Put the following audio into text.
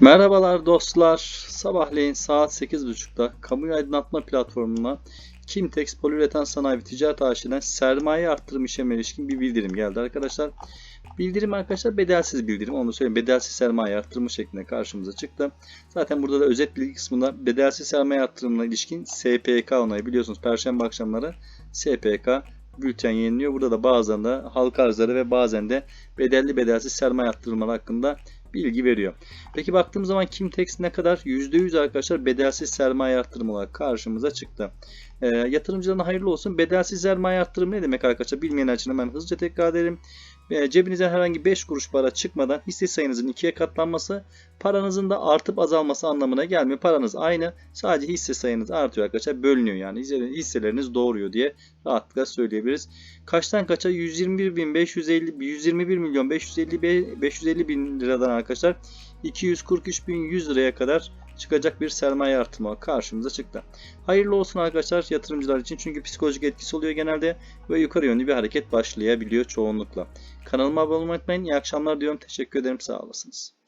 Merhabalar dostlar. Sabahleyin saat 8.30'da kamuyu aydınlatma platformuna Kimtex Poliüreten Sanayi ve Ticaret AŞ'den sermaye arttırım işlemine ilişkin bir bildirim geldi arkadaşlar. Bildirim arkadaşlar bedelsiz bildirim. Onu söyleyeyim. Bedelsiz sermaye arttırımı şeklinde karşımıza çıktı. Zaten burada da özet bilgi kısmında bedelsiz sermaye arttırımına ilişkin SPK onayı biliyorsunuz. Perşembe akşamları SPK bülten yayınlıyor. Burada da bazen de halka arzları ve bazen de bedelli bedelsiz sermaye arttırımları hakkında bilgi veriyor. Peki baktığımız zaman Kimtex ne kadar? %100 arkadaşlar bedelsiz sermaye arttırımı olarak karşımıza çıktı. E, yatırımcılarına hayırlı olsun. Bedelsiz sermaye arttırımı ne demek arkadaşlar? Bilmeyenler için hemen hızlıca tekrar edelim. Cebinizden herhangi 5 kuruş para çıkmadan hisse sayınızın ikiye katlanması paranızın da artıp azalması anlamına gelmiyor. Paranız aynı. Sadece hisse sayınız artıyor arkadaşlar. Bölünüyor yani. Hisse- Hisseleriniz doğruyor diye rahatlıkla söyleyebiliriz. Kaçtan kaça? 121 bin 550 121 milyon 550 be- 550 bin liradan arkadaşlar 243 bin 100 liraya kadar çıkacak bir sermaye artırma karşımıza çıktı. Hayırlı olsun arkadaşlar yatırımcılar için çünkü psikolojik etkisi oluyor genelde ve yukarı yönlü bir hareket başlayabiliyor çoğunlukla. Kanalıma abone olmayı unutmayın. İyi akşamlar diyorum. Teşekkür ederim. Sağ olasınız.